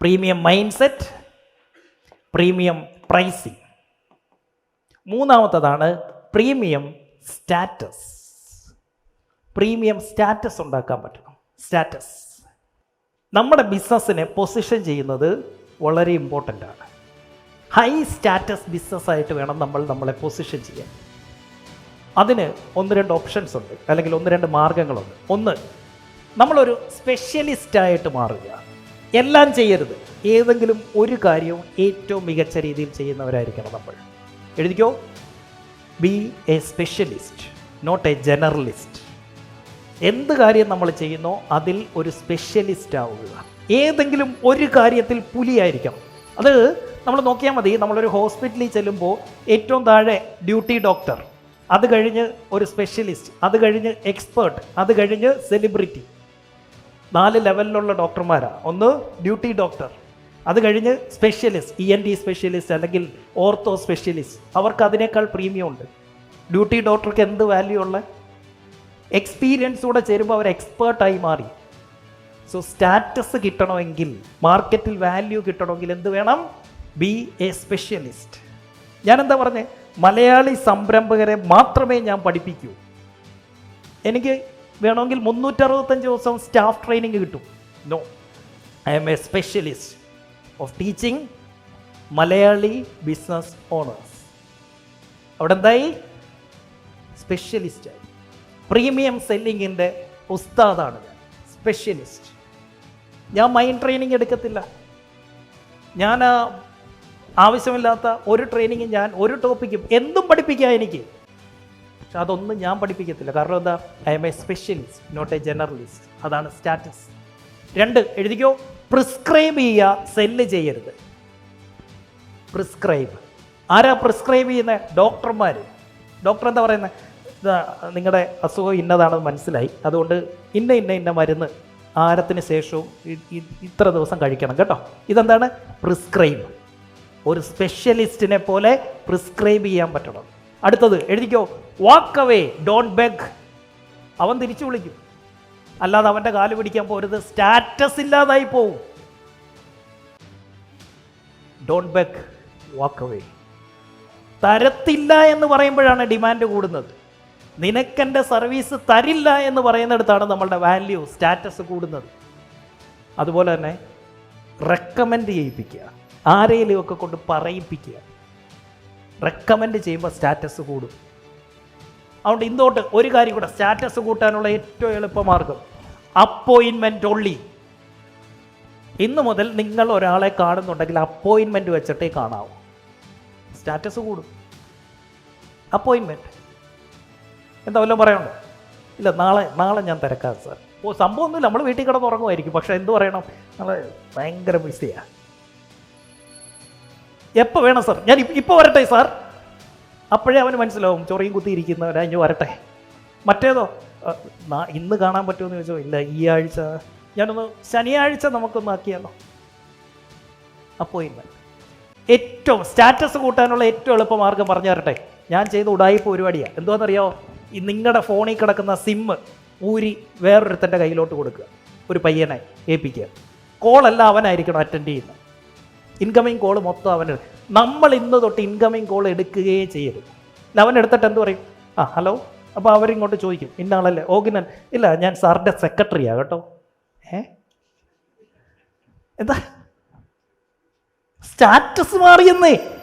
Premium mind set premium pricing. മൂന്നാമത്തതാണ് premium status. Premium status ഉണ്ടാക്കാൻ പറ്റണം. Status. നമ്മുടെ ബിസിനസ്സിനെ പൊസിഷൻ ചെയ്യുന്നത് വളരെ ഇമ്പോർട്ടന്റ് ആണ്. ഹൈ സ്റ്റാറ്റസ് ബിസിനസ്സായിട്ട് വേണം നമ്മൾ നമ്മളെ പൊസിഷൻ ചെയ്യാൻ. അതിന് ഒന്ന് രണ്ട് ഓപ്ഷൻസ് ഉണ്ട്. അല്ലെങ്കിൽ ഒന്ന് രണ്ട് മാർഗങ്ങളുണ്ട്. ഒന്ന് നമ്മളൊരു സ്പെഷ്യലിസ്റ്റായിട്ട് മാറുക. എല്ലാം ചെയ്യരുത്. ഏതെങ്കിലും ഒരു കാര്യവും ഏറ്റവും മികച്ച രീതിയിൽ ചെയ്യുന്നവരായിരിക്കണം നമ്മൾ. എഴുതിക്കോ? Be a specialist not a generalist എന്ത് കാര്യം നമ്മൾ ചെയ്യുന്നോ അതിൽ ഒരു സ്പെഷ്യലിസ്റ്റ് ആവുക. ഏതെങ്കിലും ഒരു കാര്യത്തിൽ പുലിയായിരിക്കണം. അത് നമ്മൾ നോക്കിയാൽ മതി നമ്മളൊരു ഹോസ്പിറ്റലിൽ ചെല്ലുമ്പോൾ ഏറ്റവും താഴെ ഡ്യൂട്ടി ഡോക്ടർ അത് കഴിഞ്ഞ് ഒരു സ്പെഷ്യലിസ്റ്റ് അത് കഴിഞ്ഞ് എക്സ്പേർട്ട് അത് കഴിഞ്ഞ് സെലിബ്രിറ്റി നാല് ലെവലിലുള്ള ഡോക്ടർമാരാണ് ഒന്ന് ഡ്യൂട്ടി ഡോക്ടർ. അത് കഴിഞ്ഞ് specialist E N T specialist അല്ലെങ്കിൽ ഓർത്തോ സ്പെഷ്യലിസ്റ്റ്. അവർക്ക് അതിനേക്കാൾ പ്രീമിയം ഉണ്ട് ഡ്യൂട്ടി ഡോക്ടർക്ക് എന്ത് വാല്യൂ ഉള്ള? എക്സ്പീരിയൻസ് കൂടെ ചേരുമ്പോൾ അവർ എക്സ്പേർട്ടായി മാറി. സോ സ്റ്റാറ്റസ് കിട്ടണമെങ്കിൽ മാർക്കറ്റിൽ വാല്യൂ കിട്ടണമെങ്കിൽ എന്ത് വേണം? ബി എ സ്പെഷ്യലിസ്റ്റ് ഞാനെന്താ പറഞ്ഞത് മലയാളി സംരംഭകരെ മാത്രമേ ഞാൻ പഠിപ്പിക്കൂ. എനിക്ക് വേണമെങ്കിൽ മുന്നൂറ്ററുപത്തഞ്ച് ദിവസം സ്റ്റാഫ് ട്രെയിനിങ് കിട്ടും. No I am a specialist of teaching Malayali business owners അവിടെ എന്തായി? സ്പെഷ്യലിസ്റ്റായി പ്രീമിയം സെല്ലിങ്ങിന്റെ ഉസ്താദാണ് ഞാൻ. സ്പെഷ്യലിസ്റ്റ് ഞാൻ മൈൻഡ് ട്രെയിനിങ് എടുക്കത്തില്ല. ഞാൻ ആവശ്യമില്ലാത്ത ഒരു ട്രെയിനിങ് ഞാൻ ഒരു ടോപ്പിക്കും എന്തും പഠിപ്പിക്കാം എനിക്ക്. പക്ഷെ അതൊന്നും ഞാൻ പഠിപ്പിക്കത്തില്ല. കാരണം എന്താ? I am a specialist not a generalist അതാണ് സ്റ്റാറ്റസ് രണ്ട് എഴുതിക്കോ. പ്രിസ്ക്രൈബ് ചെയ്യുക സെല്ല് ചെയ്യരുത്. പ്രിസ്ക്രൈബ് ആരാ പ്രിസ്ക്രൈബ് ചെയ്യുന്ന? ഡോക്ടർമാർ ഡോക്ടർ എന്താ പറയുന്നത് നിങ്ങളുടെ അസുഖം ഇന്നതാണെന്ന് മനസ്സിലായി. അതുകൊണ്ട് ഇന്ന ഇന്ന ഇന്ന മരുന്ന് ആരത്തിന് ശേഷവും ഇത്ര ദിവസം കഴിക്കണം കേട്ടോ. ഇതെന്താണ്? പ്രിസ്ക്രൈബ് ഒരു സ്പെഷ്യലിസ്റ്റിനെ പോലെ പ്രിസ്ക്രൈബ് ചെയ്യാൻ പറ്റണം. അടുത്തത് എഴുതിക്കോ വാക്ക് അവേ ഡോണ്ട് ബെഗ് അവൻ തിരിച്ചു വിളിക്കും. അല്ലാതെ അവന്റെ കാൽ പിടിക്കാൻ പോരുത് സ്റ്റാറ്റസ് ഇല്ലാതായി പോവും. ഡോണ്ട് ബെഗ് വാക്ക് അവേ തരത്തില്ല എന്ന് പറയുമ്പോഴാണ് ഡിമാൻഡ് കൂടുന്നത്. നിനക്കെന്റെ സർവീസ് തരില്ല എന്ന് പറയുന്നിടത്താണ് നമ്മളുടെ വാല്യൂ സ്റ്റാറ്റസ് കൂടുന്നത്. അതുപോലെ തന്നെ റെക്കമെൻഡ് ചെയ്യിപ്പിക്കുക. ഒക്കെ കൊണ്ട് പറയിപ്പിക്കുക. റെക്കമെൻഡ് ചെയ്യുമ്പോൾ സ്റ്റാറ്റസ് കൂടും. അതുകൊണ്ട് ഇന്തോട്ട് ഒരു കാര്യം കൂടെ സ്റ്റാറ്റസ് കൂട്ടാനുള്ള ഏറ്റവും എളുപ്പമാർഗം അപ്പോയിൻമെന്റ് ഒള്ളി ഇന്ന് മുതൽ നിങ്ങൾ ഒരാളെ കാണുന്നുണ്ടെങ്കിൽ അപ്പോയിൻമെന്റ് വെച്ചിട്ടേ കാണാവൂ. സ്റ്റാറ്റസ് കൂടും. അപ്പോയിൻമെന്റ് എന്താ വല്ലതും പറയാനുണ്ടോ? ഇല്ല നാളെ നാളെ ഞാൻ തിരക്കാം സാർ ഓ സംഭവമൊന്നുമില്ല നമ്മൾ വീട്ടിൽ കിടന്ന് ഉറങ്ങുമായിരിക്കും പക്ഷേ എന്ത് പറയണം? നമ്മൾ ഭയങ്കര ബിസിയാണ് എപ്പോൾ വേണം സാർ? ഞാൻ ഇപ്പോൾ വരട്ടെ സാർ? അപ്പോഴേ അവന് മനസ്സിലാവും. ചൊറിയും കുത്തിയിരിക്കുന്നവരാ ഇഞ്ഞു വരട്ടെ. മറ്റേതോ? ഇന്ന് കാണാൻ പറ്റുമെന്ന് ചോദിച്ചോ? ഇല്ല ഈ ആഴ്ച. ഞാനൊന്ന് ശനിയാഴ്ച നമുക്കൊന്ന് ആക്കിയാലോ? അപ്പോയിൻമെന്റ് ഏറ്റവും സ്റ്റാറ്റസ് കൂട്ടാനുള്ള ഏറ്റവും എളുപ്പമാർഗം പറഞ്ഞു തരട്ടെ. ഞാൻ ചെയ്ത ഉടായ്പ പരിപാടിയാണ് എന്തുവാണെന്നറിയോ ഈ നിങ്ങളുടെ ഫോണിൽ കിടക്കുന്ന സിമ്മ് ഊരി വേറൊരുത്തന്റെ കയ്യിലോട്ട് കൊടുക്കുക. ഒരു പയ്യനെ ഏൽപ്പിക്കുക. കോളെല്ലാം അവനായിരിക്കണം അറ്റൻഡ് ചെയ്യുന്നത്. ഇൻകമിങ് കോൾ മൊത്തം അവൻ നമ്മൾ ഇന്ന് തൊട്ട് ഇൻകമിങ് കോൾ എടുക്കുകയേ ചെയ്യരുത്. അവൻ എടുത്തിട്ട് എന്ത് പറയും? ആ ഹലോ അപ്പോൾ അവരിങ്ങോട്ട് ചോദിക്കും ഇന്നാളല്ലേ ഓഗിനൻ ഇല്ല ഞാൻ സാറിന്റെ സെക്രട്ടറിയാ കേട്ടോ. ഏ? എന്താ? സ്റ്റാറ്റസ് മാറിയെന്നേ.